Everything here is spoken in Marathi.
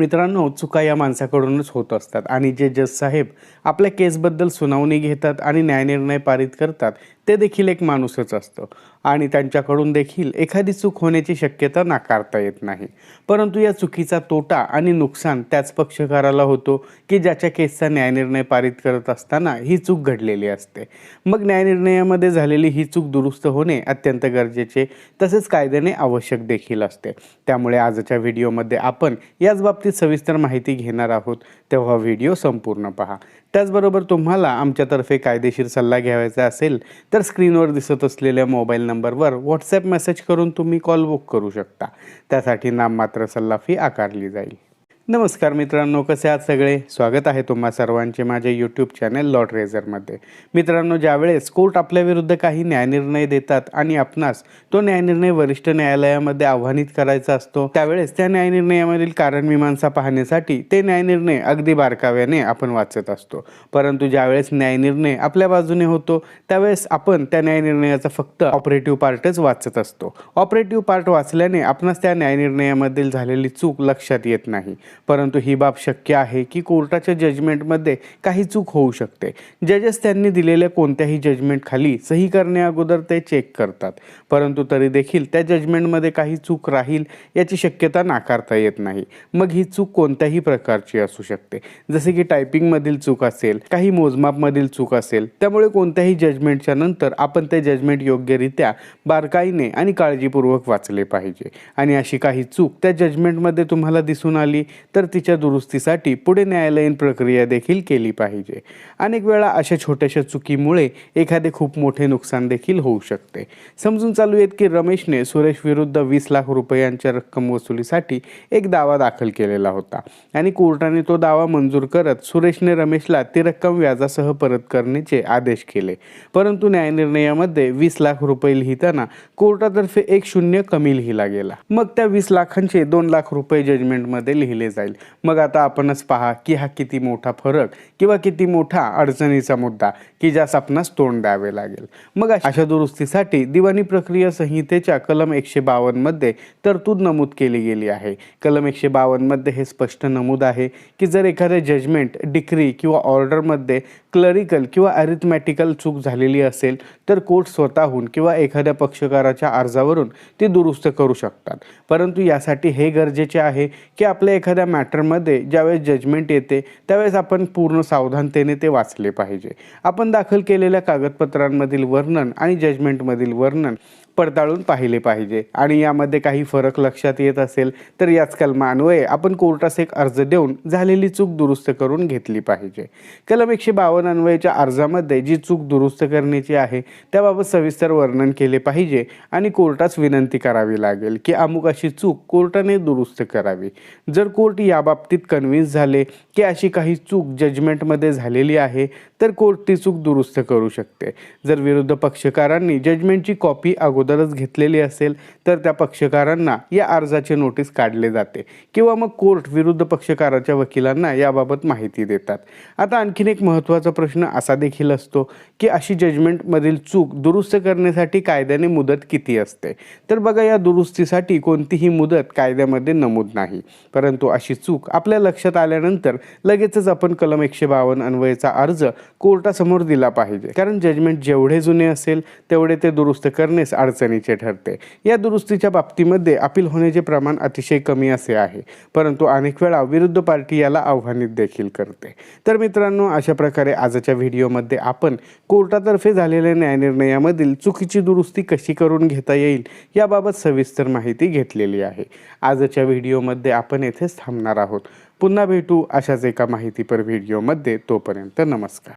मित्रांनो चुका या माणसाकडूनच होत असतात. आणि जे जज साहेब आपल्या केसबद्दल सुनावणी घेतात आणि न्यायनिर्णय पारित करतात ते देखील एक माणूसच असतो. आणि त्यांच्याकडून देखील एखादी चूक होण्याची शक्यता नाकारता येत नाही. परंतु या चुकीचा तोटा आणि नुकसान त्याच पक्षकाराला होतो की ज्याच्या केसचा न्यायनिर्णय पारित करत असताना ही चूक घडलेली असते. मग न्यायनिर्णयामध्ये झालेली ही चूक दुरुस्त होणे अत्यंत गरजेचे तसेच कायद्याने आवश्यक देखील असते. त्यामुळे आजच्या व्हिडिओमध्ये आपण याच बाबतीत सविस्तर माहिती घेणार आहोत. तेव्हा व्हिडिओ संपूर्ण पहा. त्याचबरोबर तुम्हाला आमच्यातर्फे कायदेशीर सल्ला घ्यावायचा असेल तर स्क्रीनवर दिसत असलेल्या मोबाईल नंबरवर व्हॉट्सॲप मेसेज करून तुम्ही कॉल बुक करू शकता. त्यासाठी नाममात्र सल्ला फी आकारली जाईल. नमस्कार मित्रांनो कसे आहात सगळे? स्वागत आहे तुम्हा सर्वांचे माझ्या यूट्यूब चॅनल लॉट रेझरमध्ये मित्रांनो ज्यावेळेस कोर्ट आपल्याविरुद्ध काही न्यायनिर्णय देतात आणि आपणास तो न्यायनिर्णय वरिष्ठ न्यायालयामध्ये आव्हानित करायचा असतो त्यावेळेस त्या न्यायनिर्णयामधील कारणमीमांसा पाहण्यासाठी ते न्यायनिर्णय अगदी बारकाव्याने आपण वाचत असतो. परंतु ज्यावेळेस न्यायनिर्णय आपल्या बाजूने होतो त्यावेळेस आपण त्या न्यायनिर्णयाचा फक्त ऑपरेटिव्ह पार्टच वाचत असतो. ऑपरेटिव्ह पार्ट वाचल्याने आपणास त्या न्यायनिर्णयामधील झालेली चूक लक्षात येत नाही. परंतु ही बाब शक्य आहे की कोर्टाच्या जजमेंटमध्ये काही चूक होऊ शकते. जजेस त्यांनी दिलेल्या कोणत्याही जजमेंटखाली सही करण्याअगोदर ते चेक करतात. परंतु तरी देखील त्या जजमेंटमध्ये काही चूक राहील याची शक्यता नाकारता येत नाही. मग ही चूक कोणत्याही प्रकारची असू शकते. जसे की टायपिंगमधील चूक असेल काही मोजमापमधील चूक असेल त्यामुळे कोणत्याही जजमेंटच्या नंतर आपण ते जजमेंट योग्यरित्या बारकाईने आणि काळजीपूर्वक वाचले पाहिजे. आणि अशी काही चूक त्या जजमेंटमध्ये तुम्हाला दिसून आली तर तिच्या दुरुस्तीसाठी पुढे न्यायालयीन प्रक्रिया देखील केली पाहिजे. अनेक वेळा अशा छोट्याशा चुकीमुळे एखादे खूप मोठे नुकसान देखील होऊ शकते. समजून चालू आहेत की रमेशने सुरेश विरुद्ध वीस लाख रुपयांच्या रक्कम वसुलीसाठी एक दावा दाखल केलेला होता आणि कोर्टाने तो दावा मंजूर करत सुरेशने रमेशला ती रक्कम व्याजासह परत करण्याचे आदेश केले. परंतु न्यायनिर्णयामध्ये वीस लाख रुपये लिहिताना कोर्टातर्फे एक शून्य कमी लिहिला गेला. मग त्या वीस लाखांचे दोन लाख रुपये जजमेंटमध्ये लिहिले जाते जाईल. मग आता आपणच पहा की हा किती मोठा फरक किंवा किती मोठा अडचणीचा मुद्दा की ज्यास आपणास तोंड द्यावे लागेल. मग अशा दुरुस्तीसाठी दिवाणी प्रक्रिया संहितेच्या कलम एकशे बावन्नमध्ये तरतूद नमूद केली गेली आहे. कलम एकशे बावन्नमध्ये हे स्पष्ट नमूद आहे की जर एखाद्या जजमेंट डिक्री किंवा ऑर्डरमध्ये क्लरिकल किंवा अरिथमॅटिकल चूक झालेली असेल तर कोर्ट स्वतःहून किंवा एखाद्या पक्षकाराच्या अर्जावरून ती दुरुस्त करू शकतात. परंतु यासाठी हे गरजेचे आहे की आपल्या एखाद्या मॅटरमध्ये ज्यावेळेस जजमेंट येते त्यावेळेस आपण पूर्ण सावधानतेने ते वाचले पाहिजे. आपण दाखल केलेल्या कागदपत्रांमधील वर्णन आणि जजमेंटमधील वर्णन पडताळून पाहिले पाहिजे. आणि यामध्ये काही फरक लक्षात येत असेल तर याच कलमान्वये आपण कोर्टास एक अर्ज देऊन झालेली चूक दुरुस्त करून घेतली पाहिजे. कलम एकशे बावन्न अन्वयाच्या अर्जामध्ये जी चूक दुरुस्त करण्याची आहे त्याबाबत सविस्तर वर्णन केले पाहिजे आणि कोर्टास विनंती करावी लागेल की अमुक अशी चूक कोर्टाने दुरुस्त करावी. जर कोर्ट याबाबतीत कन्व्हिन्स झाले की अशी काही चूक जजमेंटमध्ये झालेली आहे तर कोर्ट ती चूक दुरुस्त करू शकते. जर विरुद्ध पक्षकारांनी जजमेंटची कॉपी अगोदरच घेतलेली असेल तर त्या पक्षकारांना या अर्जाचे नोटीस काढले जाते. किंवा मग कोर्ट विरुद्ध पक्षकाराच्या वकिलांना याबाबत माहिती देतात. आता आणखीन एक महत्त्वाचा प्रश्न असा देखील असतो की अशी जजमेंटमधील चूक दुरुस्त करण्यासाठी कायद्याने मुदत किती असते? तर बघा या दुरुस्तीसाठी कोणतीही मुदत कायद्यामध्ये नमूद नाही. परंतु अशी चूक आपल्या लक्षात आल्यानंतर लगेचच आपण कलम एकशे बावन्न अन्वयचा अर्ज कोर्टासमोर दिला पाहिजे. कारण जजमेंट जेवढे जुने असेल तेवढे ते दुरुस्त करण्यास अडचणीचे ठरते. या दुरुस्तीच्या बाबतीमध्ये अपील होण्याचे प्रमाण अतिशय कमी असे आहे. परंतु अनेक वेळा विरुद्ध पार्टी याला आव्हानित देखील करते. तर मित्रांनो अशा प्रकारे आजच्या व्हिडिओमध्ये आपण कोर्टातर्फे झालेल्या न्यायनिर्णयामधील चुकीची दुरुस्ती कशी करून घेता येईल याबाबत सविस्तर माहिती घेतलेली आहे. आजच्या व्हिडिओमध्ये आपण येथेच थांबणार आहोत. पुन्हा भेटू अशाच एका माहितीपर व्हिडिओमध्ये. तोपर्यंत नमस्कार.